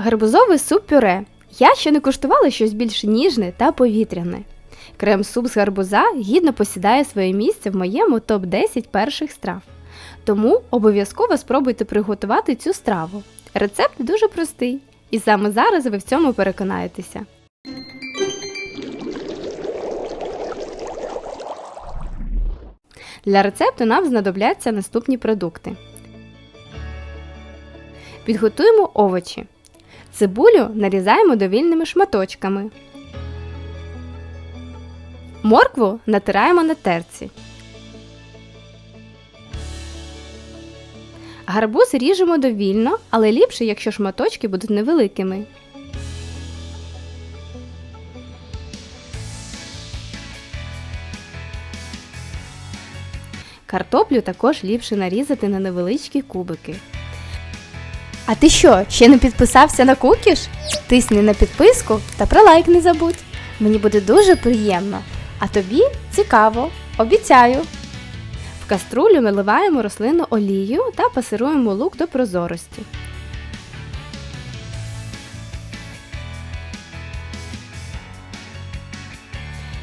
Гарбузовий суп пюре. Я ще не куштувала щось більш ніжне та повітряне. Крем-суп з гарбуза гідно посідає своє місце в моєму топ-10 перших страв. Тому обов'язково спробуйте приготувати цю страву. Рецепт дуже простий, і саме зараз ви в цьому переконаєтеся. Для рецепту нам знадобляться наступні продукти. Підготуємо овочі. Цибулю нарізаємо довільними шматочками. Моркву натираємо на терці. Гарбуз ріжемо довільно, але ліпше, якщо шматочки будуть невеликими. Картоплю також ліпше нарізати на невеличкі кубики. А ти що, ще не підписався на кукіш? Тисни на підписку та про лайк не забудь. Мені буде дуже приємно. А тобі цікаво, обіцяю. В каструлю наливаємо рослинну олію та пасируємо лук до прозорості.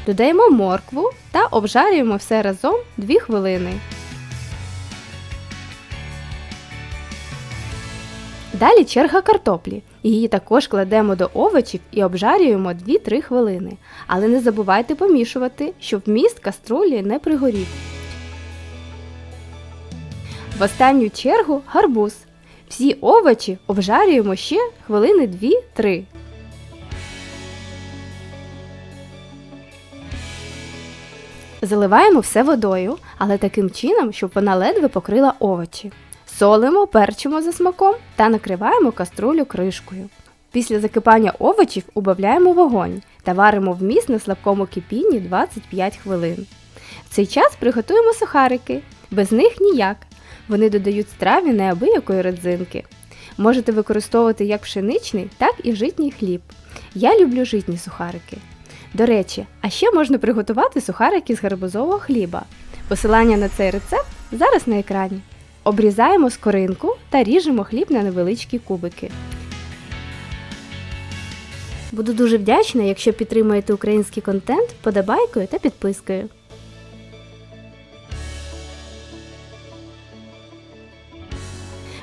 Додаємо моркву та обжарюємо все разом 2 хвилини. Далі черга картоплі. Її також кладемо до овочів і обжарюємо 2-3 хвилини. Але не забувайте помішувати, щоб вміст каструлі не пригорів. В останню чергу гарбуз. Всі овочі обжарюємо ще хвилини 2-3. Заливаємо все водою, але таким чином, щоб вона ледве покрила овочі. Солимо, перчимо за смаком та накриваємо каструлю кришкою. Після закипання овочів убавляємо вогонь та варимо вміст на слабкому кипінні 25 хвилин. В цей час приготуємо сухарики. Без них ніяк. Вони додають страві неабиякої родзинки. Можете використовувати як пшеничний, так і житній хліб. Я люблю житні сухарики. До речі, а ще можна приготувати сухарики з гарбузового хліба. Посилання на цей рецепт зараз на екрані. Обрізаємо скоринку та ріжемо хліб на невеличкі кубики. Буду дуже вдячна, якщо підтримуєте український контент подобайкою та підпискою.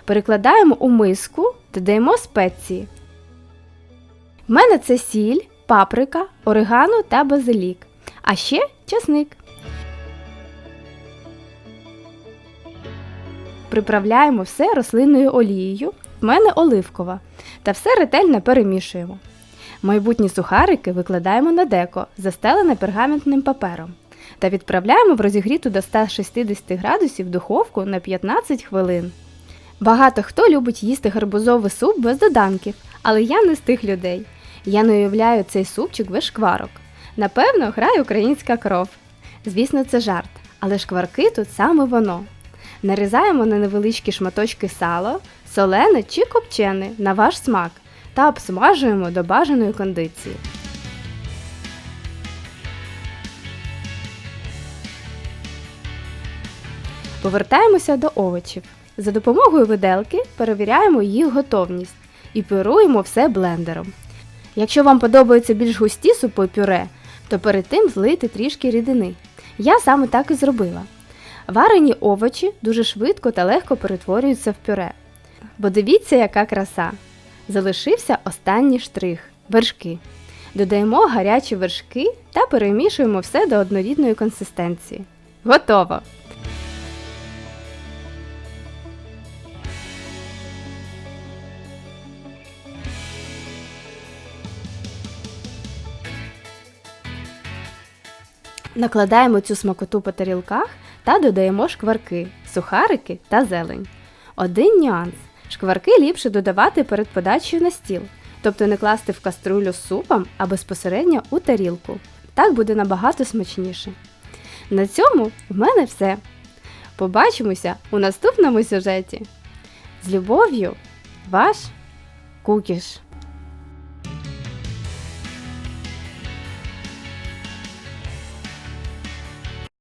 Перекладаємо у миску, додаємо спеції. В мене це сіль, паприка, орегано та базилік, а ще часник. Приправляємо все рослинною олією, в мене оливкова, та все ретельно перемішуємо. Майбутні сухарики викладаємо на деко, застелене пергаментним папером, та відправляємо в розігріту до 160 градусів духовку на 15 хвилин. Багато хто любить їсти гарбузовий суп без доданків, але я не з тих людей. Я не уявляю цей супчик без шкварок. Напевно, грає українська кров. Звісно, це жарт, але шкварки тут саме воно. Нарізаємо на невеличкі шматочки сало, солене чи копчене на ваш смак та обсмажуємо до бажаної кондиції. Повертаємося до овочів. За допомогою виделки перевіряємо їх готовність і пюруємо все блендером. Якщо вам подобаються більш густі супи пюре, то перед тим злийте трішки рідини. Я саме так і зробила. Варені овочі дуже швидко та легко перетворюються в пюре. Бо дивіться, яка краса! Залишився останній штрих вершки. Додаємо гарячі вершки та перемішуємо все до однорідної консистенції. Готово! Накладаємо цю смакоту по тарілках та додаємо шкварки, сухарики та зелень. Один нюанс. Шкварки ліпше додавати перед подачею на стіл, тобто не класти в каструлю з супом, а безпосередньо у тарілку. Так буде набагато смачніше. На цьому в мене все. Побачимося у наступному сюжеті. З любов'ю, ваш Кукіш!